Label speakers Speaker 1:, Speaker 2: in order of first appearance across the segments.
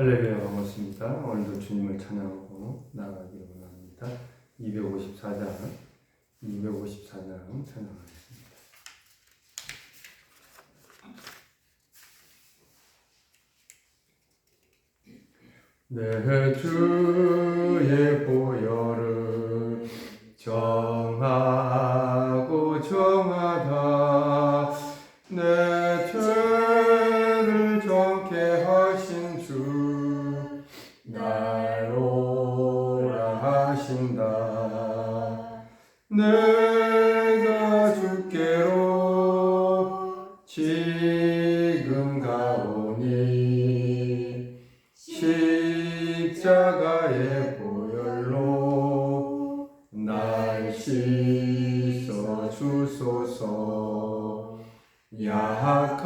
Speaker 1: 할렐루야 반갑습니다. 오늘도 주님을 찬양하고 나가기 원합니다. 254장, 254장 찬양하겠습니다. 내 주의 보여 십자가의 보혈로 날 씻어 주소서. 야하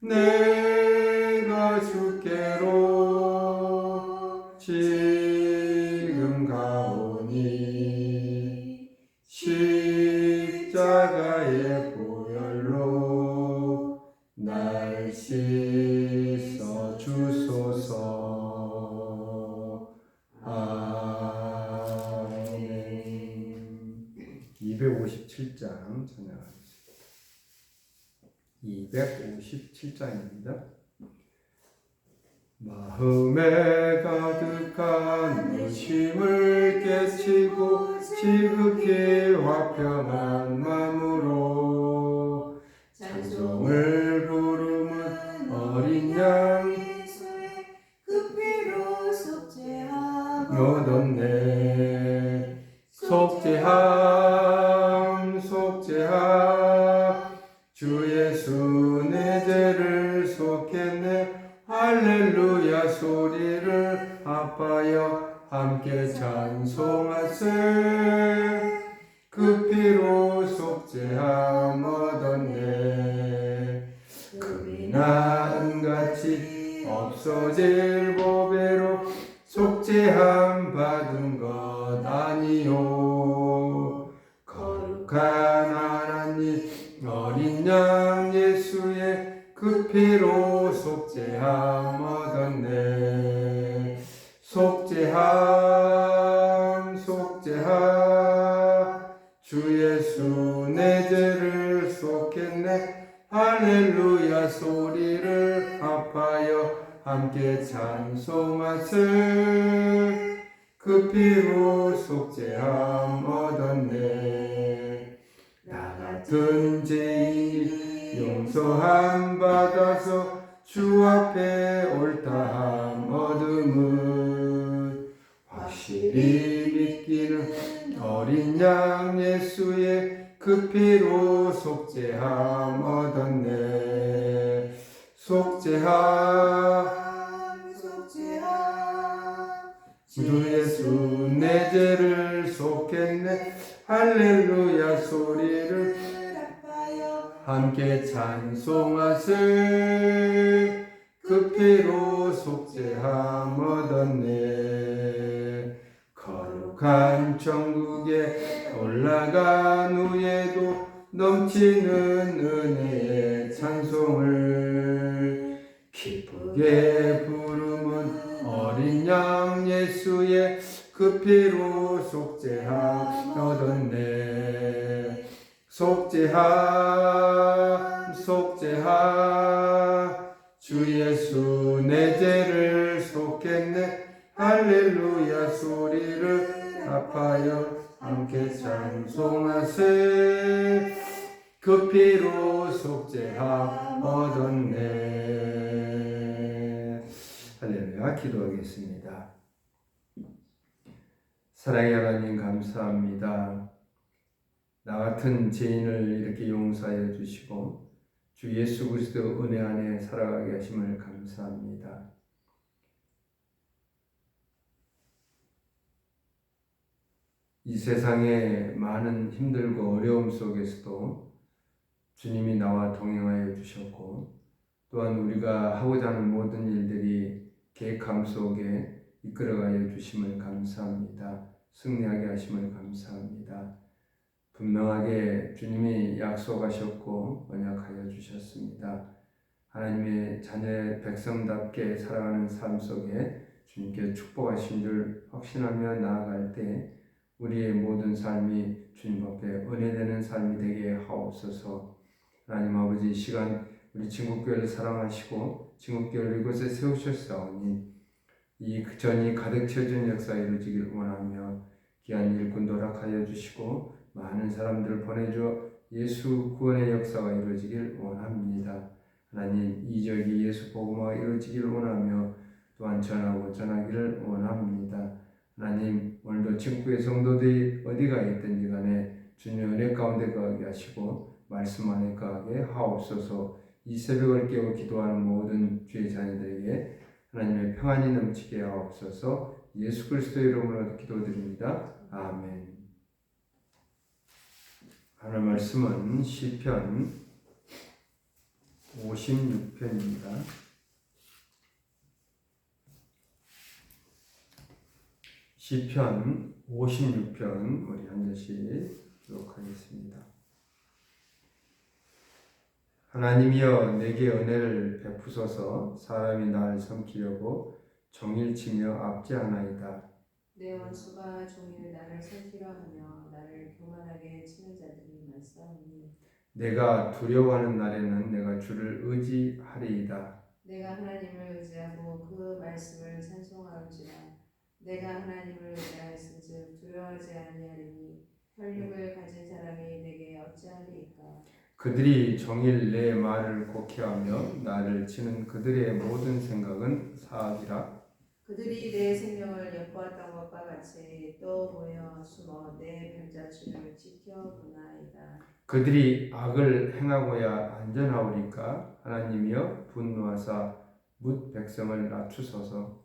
Speaker 1: 네. 7장입니다. 마음에 가득한 의심을 깨치고 지극히 화평한 마음으로 찬송을 부르는 어린 양 너는 내 주 예수 내 죄를 속했네. 할렐루야 소리를 합하여 함께 찬송하세 급히 후 속죄함 얻었네. 나 같은 죄인 용서함 받아서 주 앞에 옳다함 얻음은 확실히 어린 양 예수의 그 피로 속죄함 얻었네. 속죄함
Speaker 2: 속죄함.
Speaker 1: 주 예수 내 죄를 속했네. 할렐루야 소리를 함께 찬송하세 그 피로 속죄함 얻었네. 거룩한 천국 에 올라간 후에도 넘치는 은혜의 찬송을 기쁘게 부르면 어린 양 예수의 그 피로 속죄함 얻었네. 속죄함 속죄함 주 예수 내 죄를 속했네. 할렐루야 소리를 합하여 함께 찬송하세 그 피로 속죄함 얻었네. 할렐루야 기도하겠습니다. 사랑의 하나님 감사합니다. 나 같은 죄인을 이렇게 용서하여 주시고 주 예수 그리스도 은혜 안에 살아가게 하심을 감사합니다. 이 세상의 많은 힘들고 어려움 속에서도 주님이 나와 동행하여 주셨고 또한 우리가 하고자 하는 모든 일들이 계획함 속에 이끌어가여 주심을 감사합니다. 승리하게 하심을 감사합니다. 분명하게 주님이 약속하셨고 언약하여 주셨습니다. 하나님의 자녀의 백성답게 살아가는 삶 속에 주님께 축복하신 줄 확신하며 나아갈 때 우리의 모든 삶이 주님 앞에 은혜되는 삶이 되게 하옵소서. 하나님 아버지 이 시간 우리 친구교회를 사랑하시고 친구교회를 이곳에 세우셨사오니 이 전이 가득 채워진 역사 이루어지길 원하며 귀한 일꾼 도 락하여 주시고 많은 사람들을 보내줘 예수 구원의 역사가 이루어지길 원합니다. 하나님 이적이 예수 복음화가 이루어지길 원하며 또한 전하고 전하기를 원합니다. 하나님 오늘도 친구의 성도들이 어디가 있든지 간에 주님의 은혜 가운데 거하게 하시고 말씀 안에 거하게 하옵소서 이 새벽을 깨워 기도하는 모든 주의 자녀들에게 하나님의 평안이 넘치게 하옵소서 예수 그리스도 이름으로 기도드립니다. 아멘 하늘 말씀은 시편 56편입니다. 시편 56편 우리 한 절씩 기록하겠습니다. 하나님이여 내게 은혜를 베푸소서 사람이 나를 섬기려고 종일치며 압제하나이다.
Speaker 3: 내 원수가 종일 나를 손실하며 나를 교만하게 치는 자들이 많사오니
Speaker 1: 내가 두려워하는 날에는 내가 주를 의지하리이다.
Speaker 3: 내가 하나님을 의지하고 그 말씀을 찬송하는지라 내가 하나님을 의지하였은즉 두려워하지 아니하리니 혈육을 가진 사람이 내게 어찌하리이까?
Speaker 1: 그들이 종일 내 말을 곡해하며 나를 치는 그들의 모든 생각은 사악이라.
Speaker 3: 그들이 내 생명을 엿보았던 것과 같이 또 모여 숨어 내 별자취를 지켜보나이다.
Speaker 1: 그들이 악을 행하고야 안전하오리까? 하나님이여 분노하사 묻 백성을 낮추소서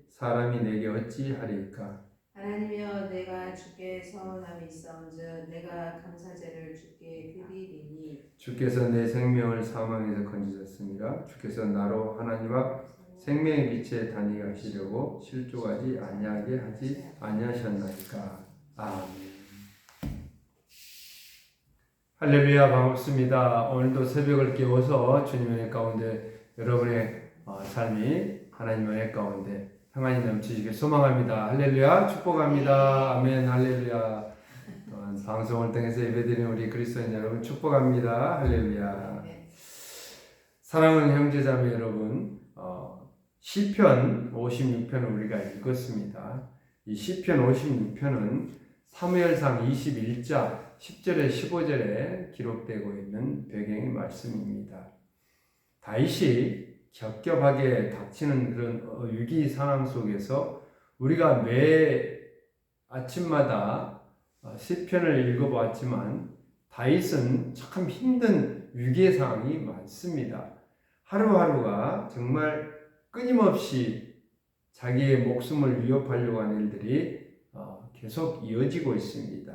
Speaker 1: 사람이 내게 어찌하리까
Speaker 3: 하나님이여 내가 주께 서원함이 있어온즉 내가 감사제를 주께 드리리니
Speaker 1: 주께서 내 생명을 사망에서 건지셨습니다. 주께서 나로 하나님 앞 생명의 빛에 다니게 하시려고 실족하지 아니하게 하지 아니하셨나이까. 아멘. 할렐루야 반갑습니다. 오늘도 새벽을 깨워서 주님의 가운데 여러분의 어, 삶이 하나님의 가운데 평안이 넘치시길 소망합니다. 할렐루야 축복합니다. 아멘 할렐루야. 또한 방송을 통해서 예배드리는 우리 그리스도인 여러분 축복합니다. 할렐루야.
Speaker 3: 네.
Speaker 1: 사랑하는 형제자매 여러분, 어, 시편 56편을 우리가 읽었습니다. 이 시편 56편은 사무엘상 21장 10절에 15절에 기록되고 있는 배경의 말씀입니다. 다윗이 겹겹하게 닥치는 그런 어, 위기 상황 속에서 우리가 매 아침마다 어, 시편을 읽어보았지만 다윗은 참 힘든 위기의 상황이 많습니다. 하루하루가 정말 끊임없이 자기의 목숨을 위협하려고 하는 일들이 어, 계속 이어지고 있습니다.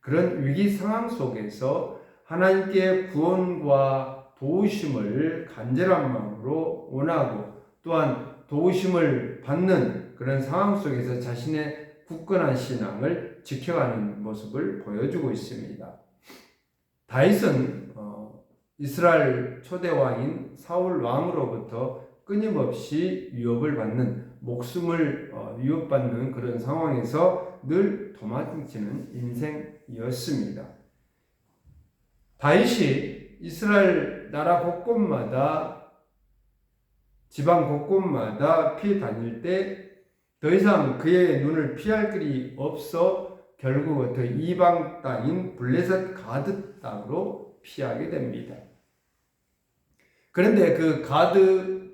Speaker 1: 그런 위기 상황 속에서 하나님께 구원과 도우심을 간절한 마음으로 원하고 또한 도우심을 받는 그런 상황 속에서 자신의 굳건한 신앙을 지켜가는 모습을 보여주고 있습니다. 다윗은 어, 이스라엘 초대 왕인 사울 왕으로부터 끊임없이 위협을 받는 목숨을 어, 위협받는 그런 상황에서 늘 도망치는 인생이었습니다. 다윗이 이스라엘 나라 곳곳마다 지방 곳곳마다 피해 다닐 때 더 이상 그의 눈을 피할 길이 없어 결국 어떤 이방 땅인 블레셋 가드 땅으로 피하게 됩니다. 그런데 그 가드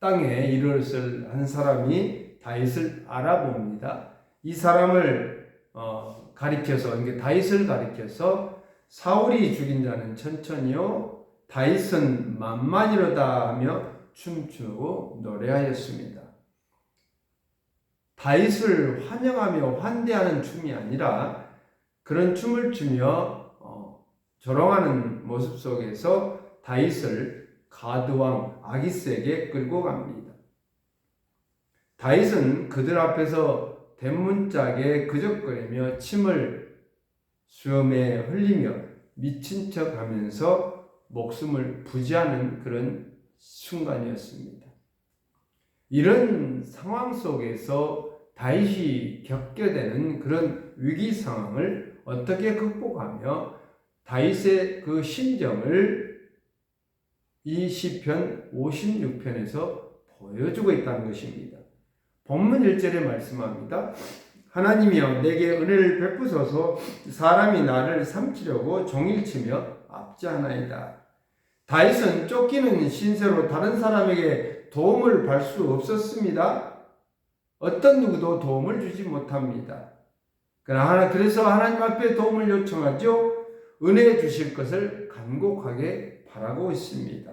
Speaker 1: 땅에 이것을 한 사람이 다윗을 알아봅니다. 이 사람을 어, 가리켜서 이게 다윗을 가리켜서 사울이 죽인 자는 천천히요 다윗은 만만이로다 하며 춤추고 노래하였습니다. 다윗을 환영하며 환대하는 춤이 아니라 그런 춤을 추며 어, 조롱하는 모습 속에서 다윗을 가드왕 아기스에게 끌고 갑니다. 다윗은 그들 앞에서 대문짝에 그적거리며 침을 수염에 흘리며 미친 척 하면서 목숨을 부지하는 그런 순간이었습니다. 이런 상황 속에서 다윗이 겪게 되는 그런 위기 상황을 어떻게 극복하며 다윗의 그 심정을 이 시편 56편에서 보여주고 있다는 것입니다. 본문 1절에 말씀합니다. 하나님이여 내게 은혜를 베푸소서 사람이 나를 삼키려고 종일치며 압제하나이다. 다윗은 쫓기는 신세로 다른 사람에게 도움을 받을 수 없었습니다. 어떤 누구도 도움을 주지 못합니다. 그러나 그래서 하나님 앞에 도움을 요청하죠. 은혜 주실 것을 간곡하게 바라고 있습니다.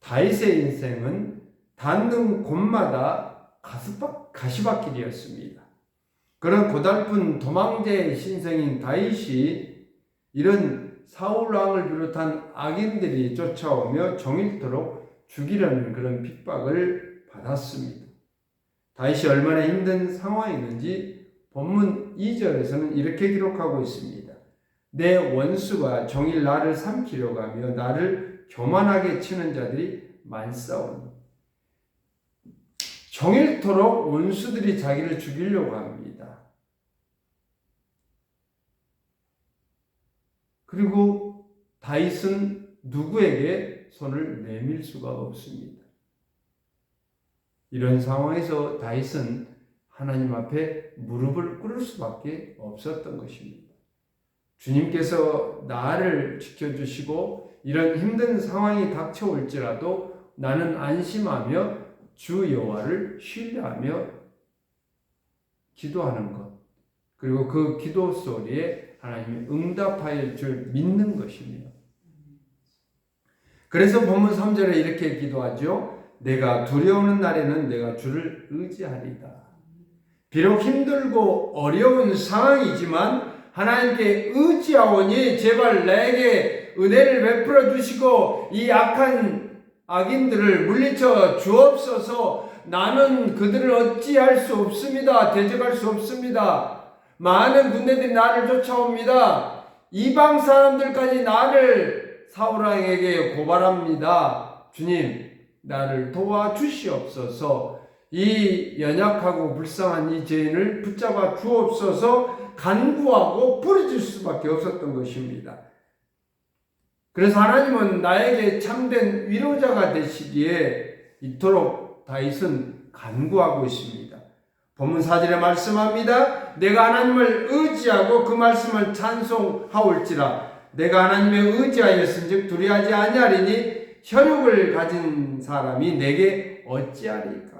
Speaker 1: 다윗의 인생은 닿는 곳마다 가시밭, 가시밭길이었습니다. 그런 고달픈 도망자의 신생인 다윗이 이런 사울 왕을 비롯한 악인들이 쫓아오며 종일토록 죽이려는 그런 핍박을 받았습니다. 다윗이 얼마나 힘든 상황이었는지 본문 2절에서는 이렇게 기록하고 있습니다. 내 원수가 종일 나를 삼키려고 하며 나를 교만하게 치는 자들이 많사오니 종일토록 원수들이 자기를 죽이려고 합니다. 그리고 다윗은 누구에게 손을 내밀 수가 없습니다. 이런 상황에서 다윗은 하나님 앞에 무릎을 꿇을 수밖에 없었던 것입니다. 주님께서 나를 지켜주시고 이런 힘든 상황이 닥쳐올지라도 나는 안심하며 주 여호와를 신뢰하며 기도하는 것 그리고 그 기도 소리에 하나님이 응답하여 줄 믿는 것입니다. 그래서 본문 3절에 이렇게 기도하죠. 내가 두려우는 날에는 내가 주를 의지하리다. 비록 힘들고 어려운 상황이지만 하나님께 의지하오니 제발 나에게 은혜를 베풀어 주시고 이 악한 악인들을 물리쳐 주옵소서 나는 그들을 어찌할 수 없습니다. 대적할 수 없습니다. 많은 군대들이 나를 쫓아옵니다. 이방 사람들까지 나를 사울왕에게 고발합니다. 주님, 나를 도와주시옵소서. 이 연약하고 불쌍한 이 죄인을 붙잡아 주옵소서 간구하고 부르질 수밖에 없었던 것입니다. 그래서 하나님은 나에게 참된 위로자가 되시기에 이토록 다윗은 간구하고 있습니다. 본문 사절에 말씀합니다. 내가 하나님을 의지하고 그 말씀을 찬송하올지라 내가 하나님의 의지하였은즉 두려하지 아니하리니 혈육을 가진 사람이 내게 어찌하리까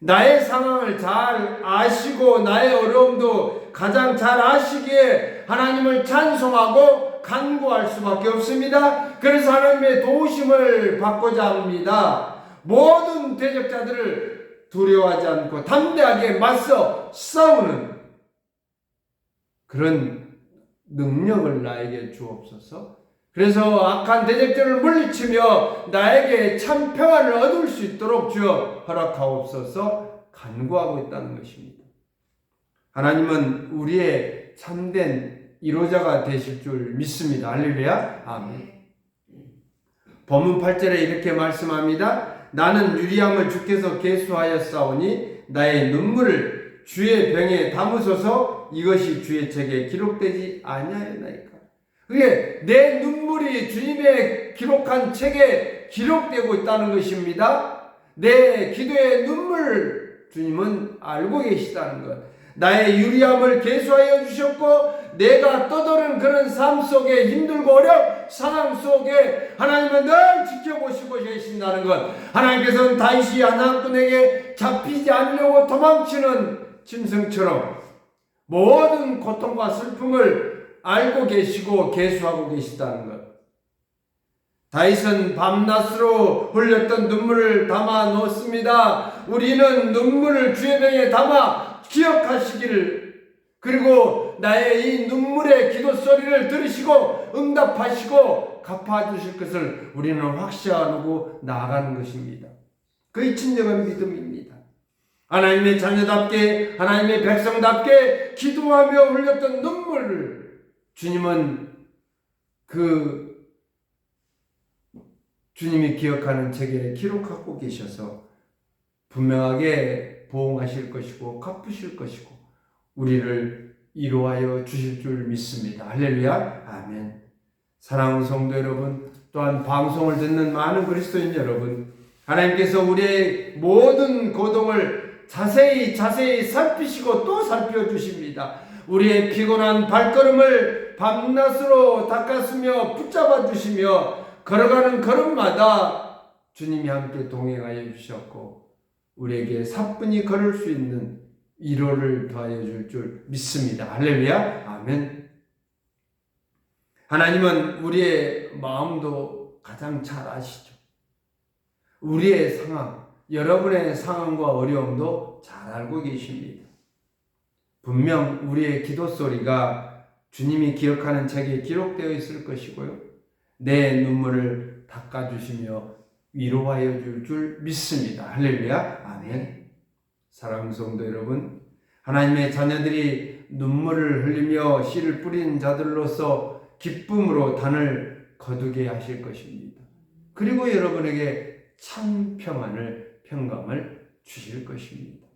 Speaker 1: 나의 상황을 잘 아시고 나의 어려움도 가장 잘 아시기에 하나님을 찬송하고 간구할 수밖에 없습니다. 그래서 하나님의 도우심을 받고자 합니다. 모든 대적자들을 두려워하지 않고 담대하게 맞서 싸우는 그런 능력을 나에게 주옵소서. 그래서 악한 대적들을 물리치며 나에게 참 평안을 얻을 수 있도록 주여 허락하옵소서 간구하고 있다는 것입니다. 하나님은 우리의 참된 이로자가 되실 줄 믿습니다. 할렐루야. 아멘. 본문 8절에 이렇게 말씀합니다. 나는 유리함을 주께서 계수하였사오니 나의 눈물을 주의 병에 담으소서 이것이 주의 책에 기록되지 아니하였나이까. 그게 내 눈물이 주님의 기록한 책에 기록되고 있다는 것입니다. 내 기도의 눈물 주님은 알고 계시다는 것. 나의 유리함을 계수하여 주셨고 내가 떠도는 그런 삶 속에 힘들고 어려운 상황 속에 하나님은 늘 지켜보시고 계신다는 것. 하나님께서는 다윗이 하나님에게 잡히지 않으려고 도망치는 짐승처럼 모든 고통과 슬픔을 알고 계시고 계수하고 계시다는 것. 다윗은 밤낮으로 흘렸던 눈물을 담아 놓습니다. 우리는 눈물을 주의 병에 담아 기억하시기를 그리고 나의 이 눈물의 기도 소리를 들으시고 응답하시고 갚아주실 것을 우리는 확신하고 나아가는 것입니다. 그의 친절한 믿음입니다. 하나님의 자녀답게 하나님의 백성답게 기도하며 흘렸던 눈물을 주님은 그 주님이 기억하는 책에 기록하고 계셔서 분명하게 보응하실 것이고 갚으실 것이고 우리를 이루하여 주실 줄 믿습니다. 할렐루야. 아멘. 사랑하는 성도 여러분, 또한 방송을 듣는 많은 그리스도인 여러분, 하나님께서 우리의 모든 고동을 자세히 자세히 살피시고 또 살펴 주십니다. 우리의 피곤한 발걸음을 밤낮으로 닦았으며 붙잡아 주시며 걸어가는 걸음마다 주님이 함께 동행하여 주셨고 우리에게 사뿐히 걸을 수 있는 위로를 더하여 줄 줄 믿습니다. 할렐루야. 아멘. 하나님은 우리의 마음도 가장 잘 아시죠. 우리의 상황, 여러분의 상황과 어려움도 잘 알고 계십니다. 분명 우리의 기도 소리가 주님이 기억하는 책에 기록되어 있을 것이고요. 내 눈물을 닦아주시며 위로하여 줄 줄 믿습니다. 할렐루야. 아멘. 사랑하는 성도 여러분, 하나님의 자녀들이 눈물을 흘리며 씨를 뿌린 자들로서 기쁨으로 단을 거두게 하실 것입니다. 그리고 여러분에게 참 평안을, 평강을 주실 것입니다.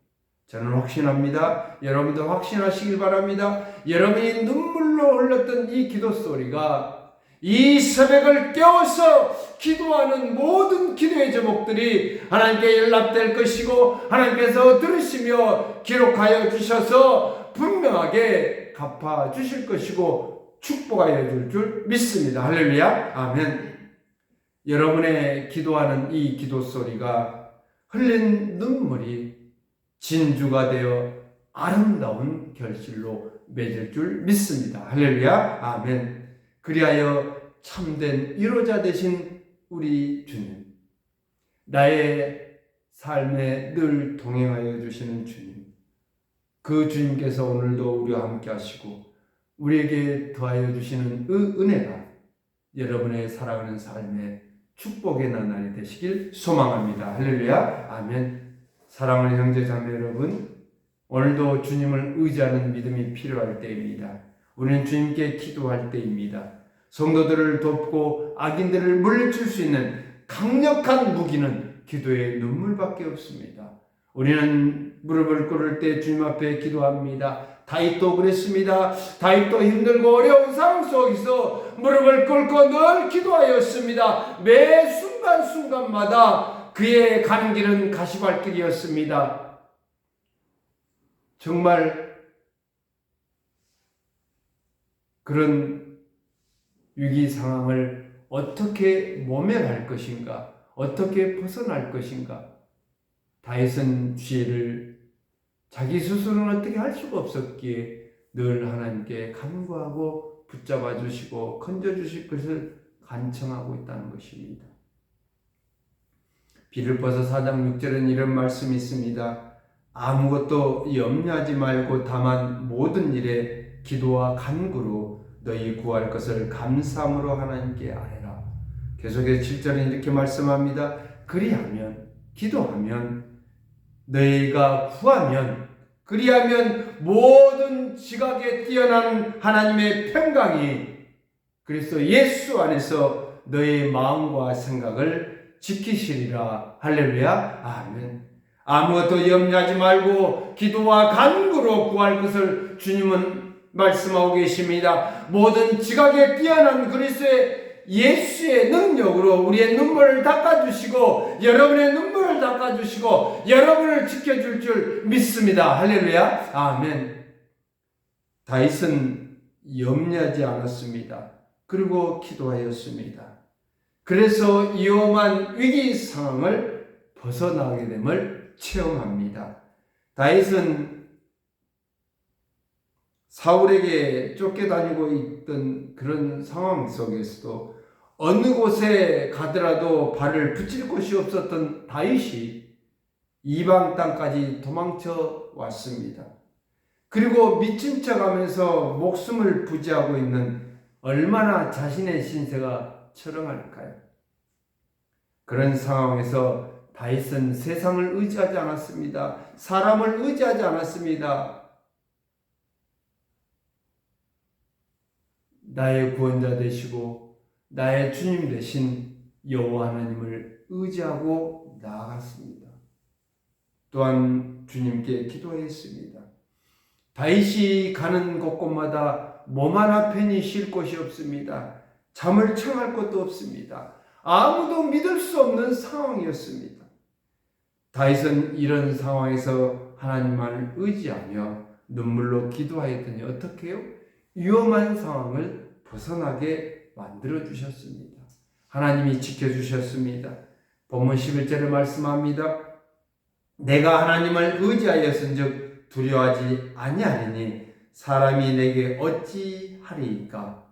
Speaker 1: 저는 확신합니다. 여러분도 확신하시길 바랍니다. 여러분이 눈물로 흘렸던 이 기도 소리가 이 새벽을 깨워서 기도하는 모든 기도의 제목들이 하나님께 연락될 것이고 하나님께서 들으시며 기록하여 주셔서 분명하게 갚아 주실 것이고 축복하여 줄 줄 믿습니다. 할렐루야. 아멘. 여러분의 기도하는 이 기도 소리가 흘린 눈물이 진주가 되어 아름다운 결실로 맺을 줄 믿습니다. 할렐루야. 아멘. 그리하여 참된 위로자 되신 우리 주님, 나의 삶에 늘 동행하여 주시는 주님, 그 주님께서 오늘도 우리와 함께 하시고 우리에게 더하여 주시는 그 은혜가 여러분의 살아가는 삶의 축복의 나날이 되시길 소망합니다. 할렐루야. 아멘. 사랑하는 형제 자매 여러분, 오늘도 주님을 의지하는 믿음이 필요할 때입니다. 우리는 주님께 기도할 때입니다. 성도들을 돕고 악인들을 물리칠 수 있는 강력한 무기는 기도의 눈물밖에 없습니다. 우리는 무릎을 꿇을 때 주님 앞에 기도합니다. 다윗도 그랬습니다. 다윗도 힘들고 어려운 상황 속에서 무릎을 꿇고 늘 기도하였습니다. 매 순간순간마다 그의 가는 길은 가시밭길이었습니다. 정말 그런 위기 상황을 어떻게 모면할 것인가? 어떻게 벗어날 것인가? 다윗은 죄를 자기 스스로는 어떻게 할 수가 없었기에 늘 하나님께 간구하고 붙잡아 주시고 건져 주실 것을 간청하고 있다는 것입니다. 비를버서 4장 6절은 이런 말씀이 있습니다. 아무것도 염려하지 말고 다만 모든 일에 기도와 간구로 너희 구할 것을 감사함으로 하나님께 아뢰라. 계속해서 7절은 이렇게 말씀합니다. 그리하면 기도하면 너희가 구하면 그리하면 모든 지각에 뛰어난 하나님의 평강이 그리스도 예수 안에서 너의 마음과 생각을 지키시리라 할렐루야 아멘 아무것도 염려하지 말고 기도와 간구로 구할 것을 주님은 말씀하고 계십니다 모든 지각에 뛰어난 그리스도의 예수의 능력으로 우리의 눈물을 닦아주시고 여러분의 눈물을 닦아주시고 여러분을 지켜줄 줄 믿습니다. 할렐루야. 아멘. 다윗은 염려하지 않았습니다. 그리고 기도하였습니다. 그래서 위험한 위기 상황을 벗어나게 됨을 체험합니다. 다윗은 사울에게 쫓겨다니고 있던 그런 상황 속에서도 어느 곳에 가더라도 발을 붙일 곳이 없었던 다윗이 이방 땅까지 도망쳐 왔습니다. 그리고 미친 척 하면서 목숨을 부지하고 있는 얼마나 자신의 신세가 철렁할까요? 그런 상황에서 다윗은 세상을 의지하지 않았습니다. 사람을 의지하지 않았습니다. 나의 구원자 되시고 나의 주님 되신 여호와 하나님을 의지하고 나아갔습니다. 또한 주님께 기도했습니다. 다윗이 가는 곳곳마다 몸 하나 편히 쉴 곳이 없습니다. 잠을 청할 것도 없습니다. 아무도 믿을 수 없는 상황이었습니다. 다윗은 이런 상황에서 하나님만을 의지하며 눈물로 기도하였더니 어떻게 해요? 위험한 상황을 벗어나게 만들어 주셨습니다. 하나님이 지켜 주셨습니다. 본문 11절에 말씀합니다. 내가 하나님을 의지하였은즉 두려워하지 아니하리니 사람이 내게 어찌하리이까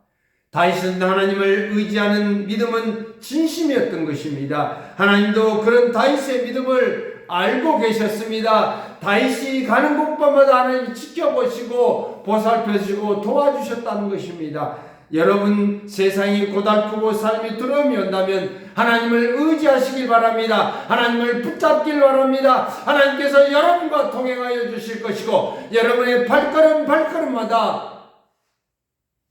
Speaker 1: 다윗은 하나님을 의지하는 믿음은 진심이었던 것입니다. 하나님도 그런 다윗의 믿음을 알고 계셨습니다. 다윗이 가는 곳마다 하나님 지켜보시고 보살펴주시고 도와주셨다는 것입니다. 여러분 세상이 고달프고 삶이 두려움이 온다면 하나님을 의지하시길 바랍니다. 하나님을 붙잡길 바랍니다. 하나님께서 여러분과 동행하여 주실 것이고 여러분의 발걸음 발걸음마다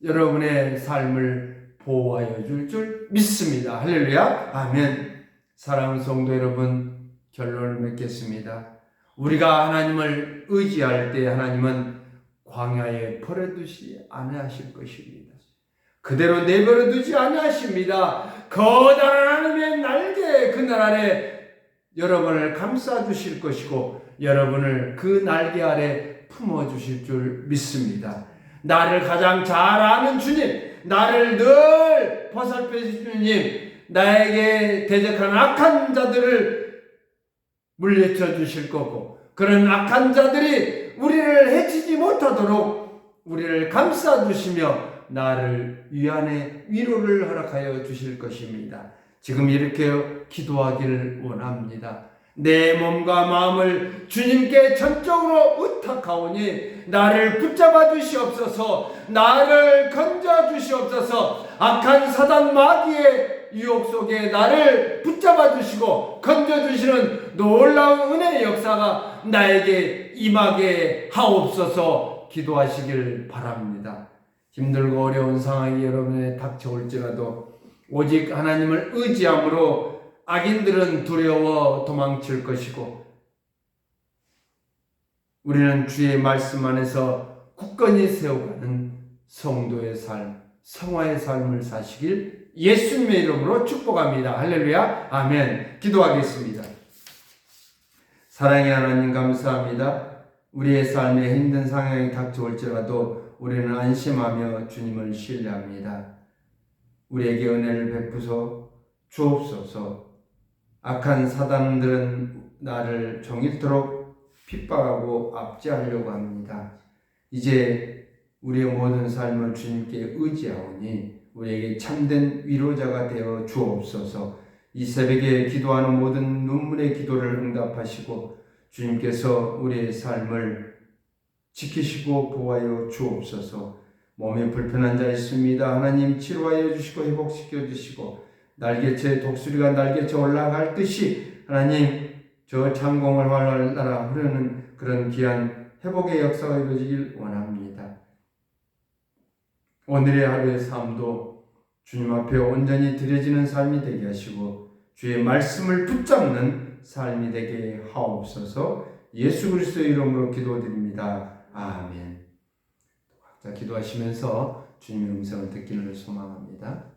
Speaker 1: 여러분의 삶을 보호하여 줄 줄 믿습니다. 할렐루야. 아멘. 사랑하는 성도 여러분, 결론을 맺겠습니다. 우리가 하나님을 의지할 때 하나님은 광야에 버려두지 아니하실 것입니다. 그대로 내버려 두지 아니하십니다. 거대한 하나님의 날개 그날 아래 여러분을 감싸 주실 것이고 여러분을 그 날개 아래 품어 주실 줄 믿습니다. 나를 가장 잘 아는 주님, 나를 늘 보살펴 주님, 나에게 대적하는 악한 자들을 물리쳐 주실 거고, 그런 악한 자들이 우리를 해치지 못하도록 우리를 감싸 주시며 나를 위안의 위로를 허락하여 주실 것입니다. 지금 이렇게 기도하기를 원합니다. 내 몸과 마음을 주님께 전적으로 의탁하오니 나를 붙잡아 주시옵소서 나를 건져 주시옵소서 악한 사단 마귀의 유혹 속에 나를 붙잡아 주시고 건져 주시는 놀라운 은혜의 역사가 나에게 임하게 하옵소서 기도하시길 바랍니다. 힘들고 어려운 상황이 여러분에 닥쳐올지라도 오직 하나님을 의지함으로 악인들은 두려워 도망칠 것이고 우리는 주의 말씀 안에서 굳건히 세워가는 성도의 삶, 성화의 삶을 사시길 예수님의 이름으로 축복합니다. 할렐루야. 아멘. 기도하겠습니다. 사랑의 하나님 감사합니다. 우리의 삶에 힘든 상황이 닥쳐올지라도 우리는 안심하며 주님을 신뢰합니다. 우리에게 은혜를 베푸소 주옵소서. 악한 사단들은 나를 종일토록 핍박하고 압제하려고 합니다. 이제 우리의 모든 삶을 주님께 의지하오니 우리에게 참된 위로자가 되어 주옵소서. 이 새벽에 기도하는 모든 눈물의 기도를 응답하시고 주님께서 우리의 삶을 지키시고 보호하여 주옵소서. 몸에 불편한 자 있습니다. 하나님 치료하여 주시고 회복시켜 주시고 날개체 독수리가 날개체 올라갈 듯이 하나님 저 창공을 활활 흐르는 그런 귀한 회복의 역사가 이루어지길 원합니다. 오늘의 하루의 삶도 주님 앞에 온전히 드려지는 삶이 되게 하시고 주의 말씀을 붙잡는 삶이 되게 하옵소서 예수 그리스도의 이름으로 기도드립니다. 아멘. 각자 기도하시면서 주님의 음성을 듣기를 소망합니다.